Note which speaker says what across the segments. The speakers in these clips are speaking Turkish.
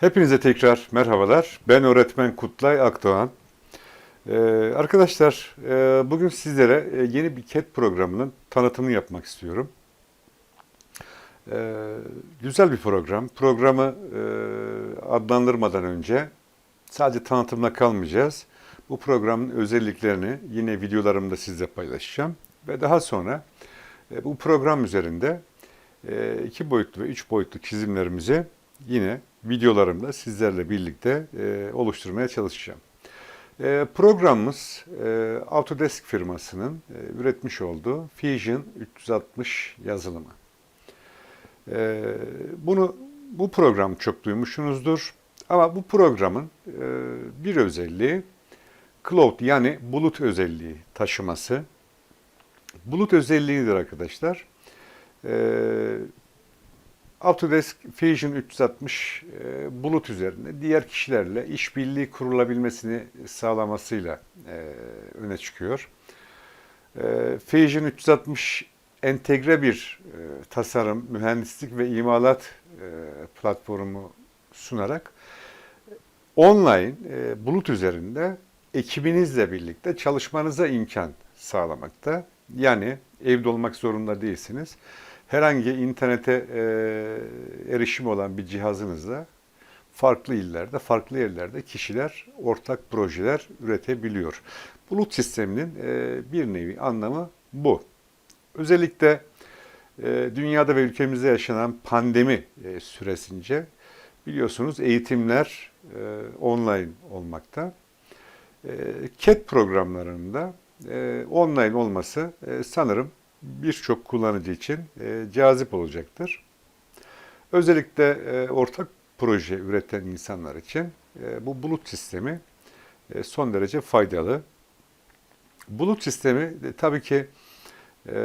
Speaker 1: Hepinize tekrar merhabalar. Ben öğretmen Kutlay Akdoğan. Ee, arkadaşlar e, bugün sizlere e, yeni bir CAT programının tanıtımını yapmak istiyorum. Ee, güzel bir program. Programı e, adlandırmadan önce sadece tanıtımla kalmayacağız. Bu programın özelliklerini yine videolarımda sizle paylaşacağım. Ve daha sonra e, bu program üzerinde e, iki boyutlu ve üç boyutlu çizimlerimizi yine videolarımda sizlerle birlikte e, oluşturmaya çalışacağım. E, programımız e, Autodesk firmasının e, üretmiş olduğu Fusion 360 yazılımı. E, bunu bu program çok duymuşsunuzdur. Ama bu programın e, bir özelliği cloud yani bulut özelliği taşıması. Bulut özelliğidir arkadaşlar. E, Autodesk Fusion 360 e, bulut üzerinde diğer kişilerle işbirliği kurulabilmesini sağlamasıyla e, öne çıkıyor. E, Fusion 360 entegre bir tasarım, mühendislik ve imalat platformu sunarak online bulut üzerinde ekibinizle birlikte çalışmanıza imkan sağlamakta. Yani evde olmak zorunda değilsiniz herhangi internete e, erişim olan bir cihazınızla farklı illerde, farklı yerlerde kişiler ortak projeler üretebiliyor. Bulut sisteminin e, bir nevi anlamı bu. Özellikle e, dünyada ve ülkemizde yaşanan pandemi e, süresince biliyorsunuz eğitimler e, online olmakta. E, CAT programlarında e, online olması e, sanırım birçok kullanıcı için e, cazip olacaktır. Özellikle e, ortak proje üreten insanlar için e, bu bulut sistemi e, son derece faydalı. Bulut sistemi e, tabii ki e,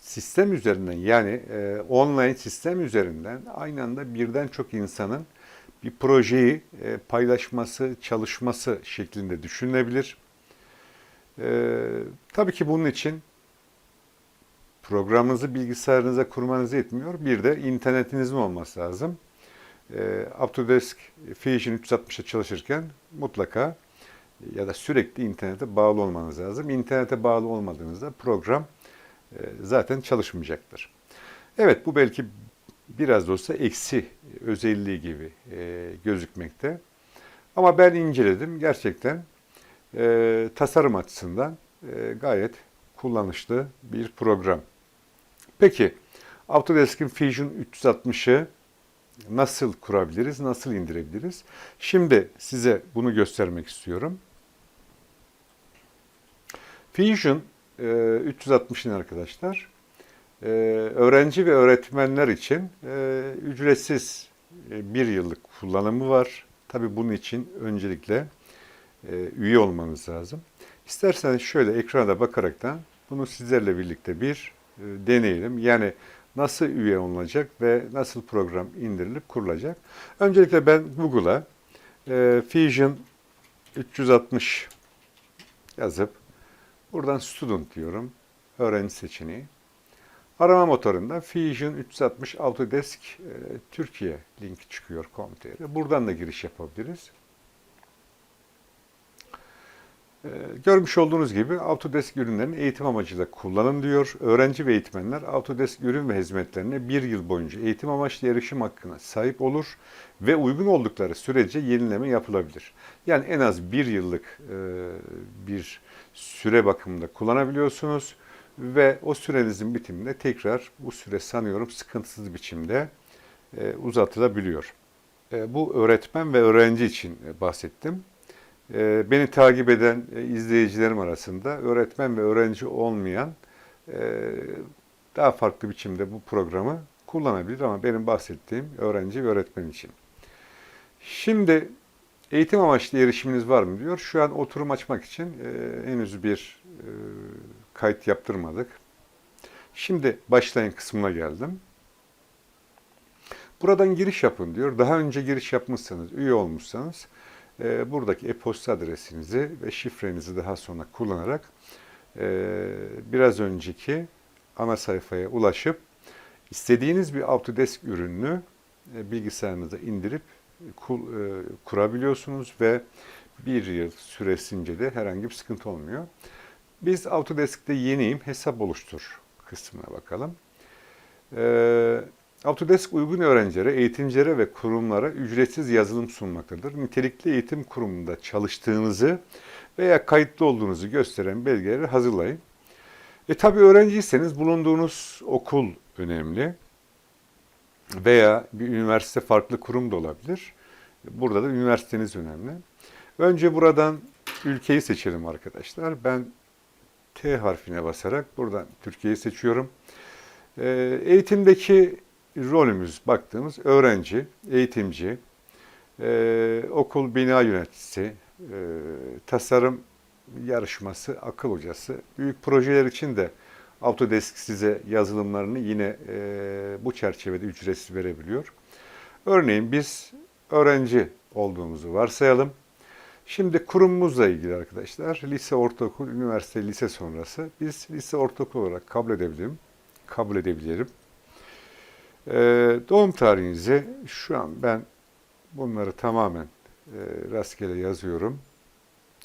Speaker 1: sistem üzerinden yani e, online sistem üzerinden aynı anda birden çok insanın bir projeyi e, paylaşması, çalışması şeklinde düşünülebilir. Ee, tabii ki bunun için programınızı bilgisayarınıza kurmanız yetmiyor. Bir de internetinizin olması lazım. Ee, Autodesk Fusion 360'a çalışırken mutlaka ya da sürekli internete bağlı olmanız lazım. İnternete bağlı olmadığınızda program e, zaten çalışmayacaktır. Evet bu belki biraz da olsa eksi özelliği gibi e, gözükmekte. Ama ben inceledim. Gerçekten e, tasarım açısından e, gayet kullanışlı bir program. Peki Autodesk'in Fusion 360'ı nasıl kurabiliriz, nasıl indirebiliriz? Şimdi size bunu göstermek istiyorum. Fusion e, 360'ın arkadaşlar e, öğrenci ve öğretmenler için e, ücretsiz e, bir yıllık kullanımı var. Tabii bunun için öncelikle e, üye olmanız lazım. İsterseniz şöyle ekrana bakaraktan bunu sizlerle birlikte bir e, deneyelim. Yani nasıl üye olunacak ve nasıl program indirilip kurulacak. Öncelikle ben Google'a e, Fusion 360 yazıp buradan Student diyorum. Öğrenci seçeneği. Arama motorunda Fusion 360 Autodesk e, Türkiye linki çıkıyor .com.tr. Buradan da giriş yapabiliriz. Ee, görmüş olduğunuz gibi Autodesk ürünlerini eğitim amacıyla kullanın diyor. Öğrenci ve eğitmenler Autodesk ürün ve hizmetlerine bir yıl boyunca eğitim amaçlı erişim hakkına sahip olur ve uygun oldukları sürece yenileme yapılabilir. Yani en az bir yıllık e, bir süre bakımında kullanabiliyorsunuz ve o sürenizin bitiminde tekrar bu süre sanıyorum sıkıntısız biçimde e, uzatılabiliyor. E, bu öğretmen ve öğrenci için bahsettim. Ee, beni takip eden e, izleyicilerim arasında öğretmen ve öğrenci olmayan e, daha farklı biçimde bu programı kullanabilir ama benim bahsettiğim öğrenci ve öğretmen için. Şimdi eğitim amaçlı erişiminiz var mı diyor. Şu an oturum açmak için e, henüz bir kayıt yaptırmadık. Şimdi başlayın kısmına geldim. Buradan giriş yapın diyor. Daha önce giriş yapmışsanız, üye olmuşsanız e, buradaki e-posta adresinizi ve şifrenizi daha sonra kullanarak e, biraz önceki ana sayfaya ulaşıp istediğiniz bir Autodesk ürününü e, bilgisayarınıza indirip kul- e, kurabiliyorsunuz ve bir yıl süresince de herhangi bir sıkıntı olmuyor. Biz Autodesk'te yeniyim, hesap oluştur kısmına bakalım. Ee, Autodesk uygun öğrencilere, eğitimcilere ve kurumlara ücretsiz yazılım sunmaktadır. Nitelikli eğitim kurumunda çalıştığınızı veya kayıtlı olduğunuzu gösteren belgeleri hazırlayın. E tabi öğrenciyseniz bulunduğunuz okul önemli veya bir üniversite farklı kurum da olabilir. Burada da üniversiteniz önemli. Önce buradan ülkeyi seçelim arkadaşlar. Ben T harfine basarak buradan Türkiye'yi seçiyorum. Ee, eğitimdeki rolümüz baktığımız öğrenci, eğitimci, e, okul bina yöneticisi, e, tasarım yarışması, akıl hocası. Büyük projeler için de Autodesk size yazılımlarını yine e, bu çerçevede ücretsiz verebiliyor. Örneğin biz öğrenci olduğumuzu varsayalım. Şimdi kurumumuzla ilgili arkadaşlar lise, ortaokul, üniversite, lise sonrası biz lise, ortaokul olarak kabul edebilirim. Kabul edebilirim. Ee, doğum tarihinizi şu an ben bunları tamamen e, rastgele yazıyorum.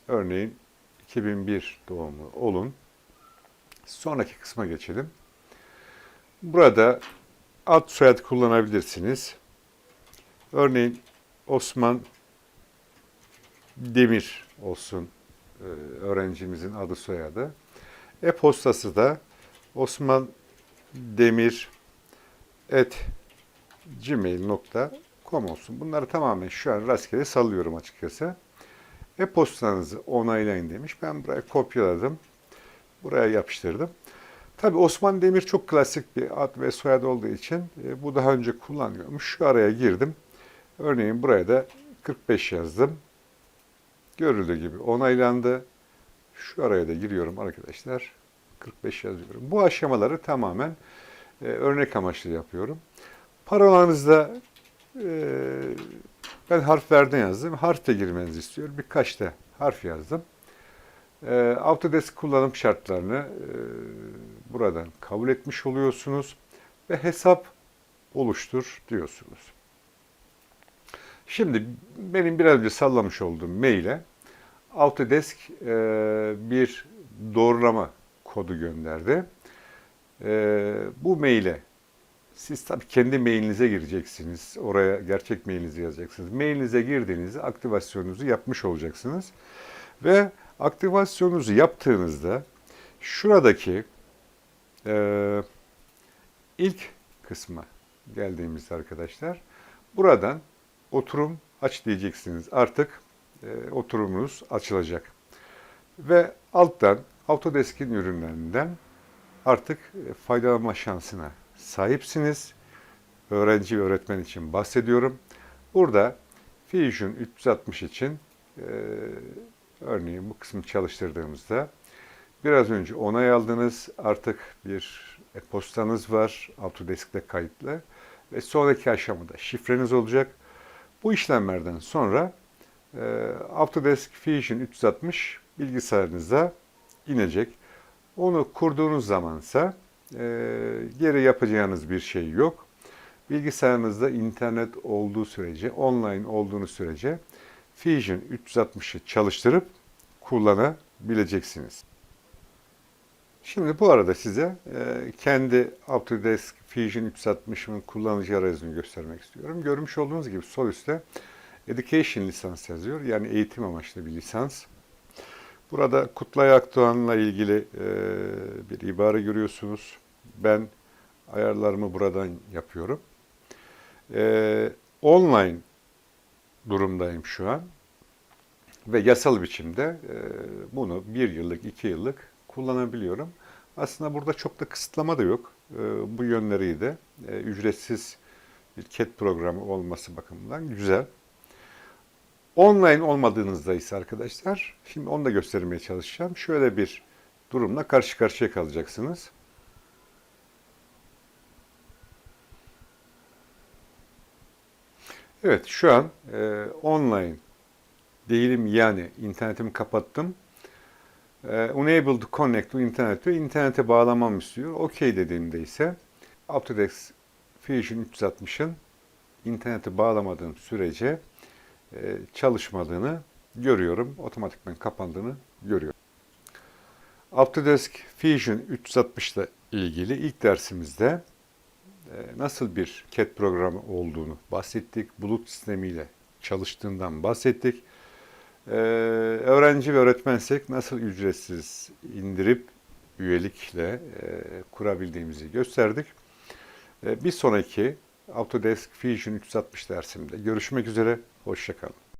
Speaker 1: Örneğin 2001 doğumlu olun. Sonraki kısma geçelim. Burada ad soyad kullanabilirsiniz. Örneğin Osman Demir olsun e, öğrencimizin adı soyadı. E-postası da Osman Demir et gmail.com olsun. Bunları tamamen şu an rastgele sallıyorum açıkçası. E-postanızı onaylayın demiş. Ben buraya kopyaladım. Buraya yapıştırdım. Tabi Osman Demir çok klasik bir ad ve soyad olduğu için e, bu daha önce kullanıyormuş. Şu araya girdim. Örneğin buraya da 45 yazdım. Görüldüğü gibi onaylandı. Şu araya da giriyorum arkadaşlar. 45 yazıyorum. Bu aşamaları tamamen e, örnek amaçlı yapıyorum. Parolanızda e, ben harflerden yazdım. Harf de girmenizi istiyor. Birkaç da harf yazdım. E, Autodesk kullanım şartlarını e, buradan kabul etmiş oluyorsunuz ve hesap oluştur diyorsunuz. Şimdi benim biraz önce sallamış olduğum maile Autodesk e, bir doğrulama kodu gönderdi. E, bu maile siz tabii kendi mailinize gireceksiniz. Oraya gerçek mailinizi yazacaksınız. Mailinize girdiğinizde aktivasyonunuzu yapmış olacaksınız. Ve aktivasyonunuzu yaptığınızda şuradaki e, ilk kısma geldiğimizde arkadaşlar buradan oturum aç diyeceksiniz. Artık e, oturumunuz açılacak. Ve alttan Autodesk'in ürünlerinden artık e, faydalanma şansına sahipsiniz. Öğrenci ve öğretmen için bahsediyorum. Burada Fusion 360 için e, örneğin bu kısmı çalıştırdığımızda biraz önce onay aldınız. Artık bir e-postanız var Autodesk'te kayıtlı ve sonraki aşamada şifreniz olacak. Bu işlemlerden sonra e, Autodesk Fusion 360 bilgisayarınıza inecek. Onu kurduğunuz zamansa e, geri yapacağınız bir şey yok. Bilgisayarınızda internet olduğu sürece, online olduğunuz sürece Fusion 360'ı çalıştırıp kullanabileceksiniz. Şimdi bu arada size e, kendi Autodesk Fusion 360'ın kullanıcı arayüzünü göstermek istiyorum. Görmüş olduğunuz gibi sol üstte Education lisans yazıyor. Yani eğitim amaçlı bir lisans. Burada Kutlay Akdoğan'la ilgili e, bir ibare görüyorsunuz. Ben ayarlarımı buradan yapıyorum. E, online durumdayım şu an. Ve yasal biçimde e, bunu bir yıllık, iki yıllık kullanabiliyorum. Aslında burada çok da kısıtlama da yok. Bu yönleri de ücretsiz bir CAD programı olması bakımından güzel. Online olmadığınızda ise arkadaşlar, şimdi onu da göstermeye çalışacağım. Şöyle bir durumla karşı karşıya kalacaksınız. Evet, şu an e, online değilim yani internetimi kapattım. E, unable to connect to internet diyor. İnternete bağlamam istiyor. OK dediğimde ise Autodesk Fusion 360'ın interneti bağlamadığım sürece çalışmadığını görüyorum. Otomatikman kapandığını görüyorum. Autodesk Fusion 360 ile ilgili ilk dersimizde e, nasıl bir CAD programı olduğunu bahsettik. Bulut sistemiyle çalıştığından bahsettik. Ee, öğrenci ve öğretmensek nasıl ücretsiz indirip üyelikle e, kurabildiğimizi gösterdik. E, bir sonraki Autodesk Fusion 360 dersimde görüşmek üzere. Hoşçakalın.